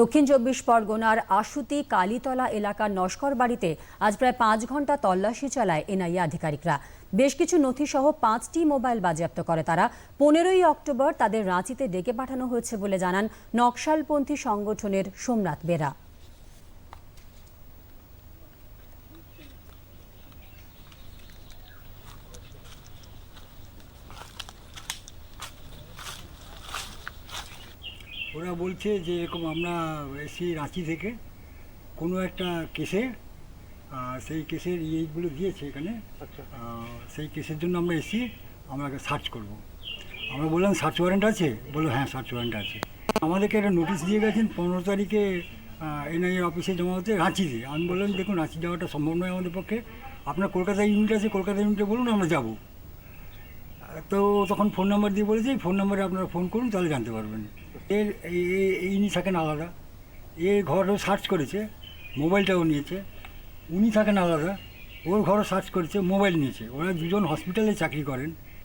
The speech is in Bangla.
দক্ষিণ চব্বিশ পরগনার আশুতি কালীতলা এলাকার নস্কর বাড়িতে আজ প্রায় পাঁচ ঘণ্টা তল্লাশি চালায় এনআইএ আধিকারিকরা। বেশ কিছু নথিসহ পাঁচটি মোবাইল বাজেয়াপ্ত করে তারা। পনেরোই অক্টোবর তাদের রাঁচিতে ডেকে পাঠানো হয়েছে বলে জানান নকশালপন্থী সংগঠনের সোমনাথ বেরা। ওরা বলছে যে এরকম আমরা এসি রাঁচি থেকে কোনো একটা কেসে সেই কেসের ইয়েগুলো দিয়েছে এখানে। আহ, সেই কেসের জন্য আমরা এসি আমরা সার্চ করব। আমরা বললাম সার্চ ওয়ারেন্ট আছে? বলল হ্যাঁ সার্চ ওয়ারেন্ট আছে। আমাদেরকে একটা নোটিশ দিয়ে গেছেন পনেরো তারিখে এনআইএ অফিসে জমা হতে রাঁচিতে। আমি বললাম দেখুন রাঁচি যাওয়াটা সম্ভব নয় আমাদের পক্ষে। আপনার কলকাতায় ইউনিট আছে কলকাতা ইউনিটে বলুন আমরা যাব। তো তখন ফোন নাম্বার দিয়ে বলেছে ফোন নাম্বারে আপনারা ফোন করুন তাহলে জানতে পারবেন। এর ইনি থাকেন আলাদা। এ ঘরও সার্চ করেছে, মোবাইলটাও নিয়েছে। উনি থাকেন আলাদা, ওর ঘরও সার্চ করেছে, মোবাইল নিয়েছে। ওরা দুজন হসপিটালে চাকরি করেন।